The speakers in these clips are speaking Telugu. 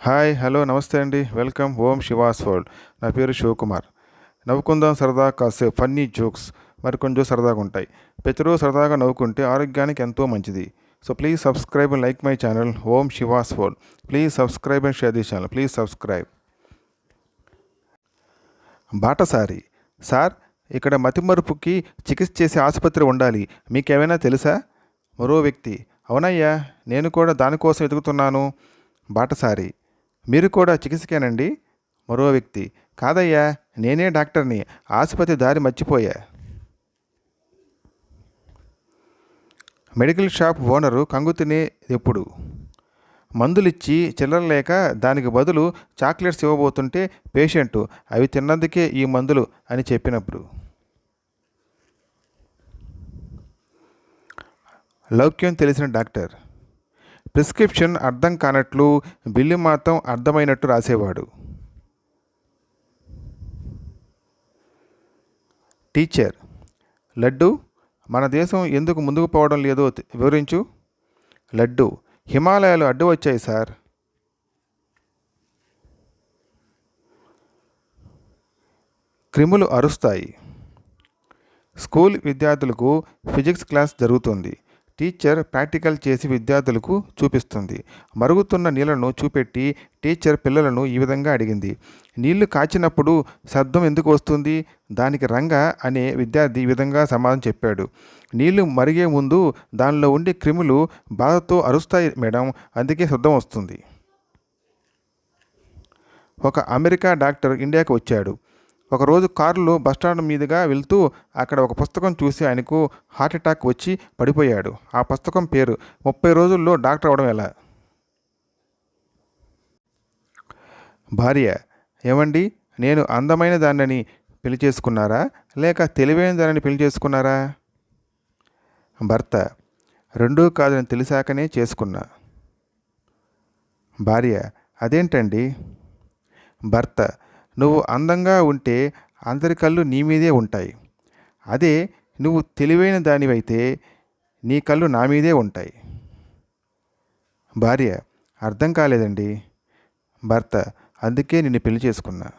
హాయ్ హలో నమస్తే అండి. Welcome Om Shivas world. నా పేరు శివకుమార్. నవ్వుకుందాం సరదా కాసేపు ఫన్నీ జోక్స్ మరికొంచెం సరదాగా ఉంటాయి. ప్రతిరోజు సరదాగా నవ్వుకుంటే ఆరోగ్యానికి ఎంతో మంచిది. So please subscribe and like my channel Om Shivas world. Please subscribe and share the channel. Please subscribe. Batasari. Sir ఇక్కడ మతిమరుపుకి చికిత్స చేసే ఆసుపత్రి ఉండాలి. మీకేమైనా తెలుసా? మరో వ్యక్తి. అవునయ్యా నేను కూడా దానికోసం వెతుకుతున్నాను. బాటసారి. మీరు కూడా చికిత్సకేనండి. మరో వ్యక్తి కాదయ్యా నేనే డాక్టర్ని. ఆసుపత్రి దారి మర్చిపోయా. మెడికల్ షాప్ ఓనరు కంగు తినే ఎప్పుడు? మందులిచ్చి చిల్లర లేక దానికి బదులు చాక్లెట్స్ ఇవ్వబోతుంటే పేషెంట్ అవి తిన్నందుకే ఈ మందులు అని చెప్పినప్పుడు. లౌక్యం తెలిసిన డాక్టర్. ప్రిస్క్రిప్షన్ అర్థం కానట్లు బిల్లు మాత్రం అర్థమైనట్టు రాసేవాడు. టీచర్ లడ్డు మన దేశం ఎందుకు ముందుకు పోవడం లేదో వివరించు. లడ్డు హిమాలయాలు అడ్డు వచ్చాయి సార్. క్రిములు అరుస్తాయి. స్కూల్ విద్యార్థులకు ఫిజిక్స్ క్లాస్ జరుగుతుంది. టీచర్ ప్రాక్టికల్ చేసి విద్యార్థులకు చూపిస్తుంది. మరుగుతున్న నీళ్ళను చూపెట్టి టీచర్ పిల్లలను ఈ విధంగా అడిగింది. నీళ్ళు కాచినప్పుడు శబ్దం ఎందుకు వస్తుంది? దానికి రంగ అనే విద్యార్థి ఈ విధంగా సమాధానం చెప్పాడు. నీళ్ళు మరిగే ముందు దానిలో ఉండే క్రిములు బాధతో అరుస్తాయి మేడం. అందుకే శబ్దం వస్తుంది. ఒక అమెరికా డాక్టర్ ఇండియాకు వచ్చాడు. ఒకరోజు కారులో బస్టాండ్ మీదుగా వెళ్తూ అక్కడ ఒక పుస్తకం చూసి ఆయనకు హార్ట్ అటాక్ వచ్చి పడిపోయాడు. ఆ పుస్తకం పేరు ముప్పై రోజుల్లో డాక్టర్ అవడం ఎలా? భార్య ఏమండి? నేను అందమైన దానిని పెళ్ళి చేసుకున్నారా? లేక తెలివైన దానిని పెళ్ళి చేసుకున్నారా? భర్త రెండూ కాదని తెలిసాకనే చేసుకున్నా. భార్య అదేంటండి? భర్త నువ్వు అందంగా ఉంటే అందరి కళ్ళు నీ మీదే ఉంటాయి. అదే నువ్వు తెలివైన దానివైతే నీ కళ్ళు నా మీదే ఉంటాయి. భార్య అర్థం కాలేదండి. భర్త అందుకే నిన్ను పెళ్ళి చేసుకున్నా.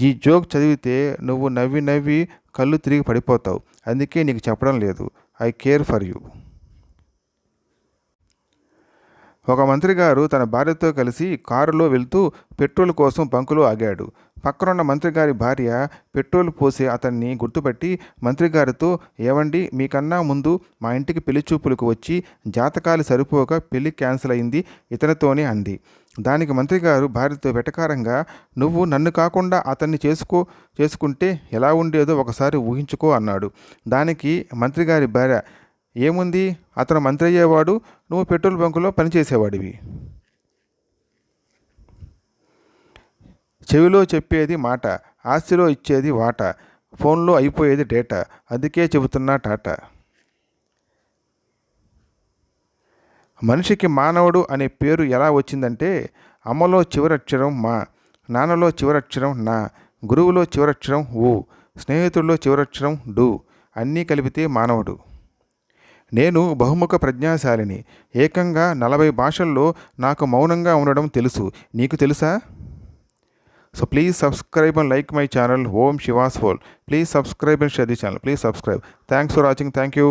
ఈ జోక్ చదివితే నువ్వు నవ్వి నవ్వి కళ్ళు తిరిగి పడిపోతావు. అందుకే నీకు చెప్పడం లేదు. I care for you. ఒక మంత్రి గారు తన భార్యతో కలిసి కారులో వెళ్తూ పెట్రోల్ కోసం బంకులో ఆగాడు. పక్కనున్న మంత్రి గారి భార్య పెట్రోల్ పోసి అతన్ని గుర్తుపట్టి మంత్రి గారితో ఏవండి మీకన్నా ముందు మా ఇంటికి పెళ్ళి చూపులకు వచ్చి జాతకాలు సరిపోక పెళ్ళి క్యాన్సిల్ అయింది ఇతనితోనే అంది. దానికి మంత్రి గారు భార్యతో వెటకారంగా నువ్వు నన్ను కాకుండా అతన్ని చేసుకో చేసుకుంటే ఎలా ఉండేదో ఒకసారి ఊహించుకో అన్నాడు. దానికి మంత్రి గారి భార్య ఏముంది? అతను మంత్రి అయ్యేవాడు నువ్వు పెట్రోల్ బంకులో పనిచేసేవాడివి. చెవిలో చెప్పేది మాట ఆస్తిలో ఇచ్చేది వాట ఫోన్లో అయిపోయేది డేటా అందుకే చెబుతున్నా టాటా. మనిషికి మానవుడు అనే పేరు ఎలా వచ్చిందంటే అమ్మలో చివరక్షరం మా నాన్నలో చివరక్షరం నా గురువులో చివరక్షరం ఊ స్నేహితుల్లో చివరక్షరం డు అన్నీ కలిపితే మానవుడు. నేను బహుముఖ ప్రజ్ఞాశాలిని. ఏకంగా నలభై భాషల్లో నాకు మౌనంగా ఉండడం తెలుసు. నీకు తెలుసా? So please subscribe and like my channel Om Shivas world please subscribe and share the channel please subscribe thanks for watching thank you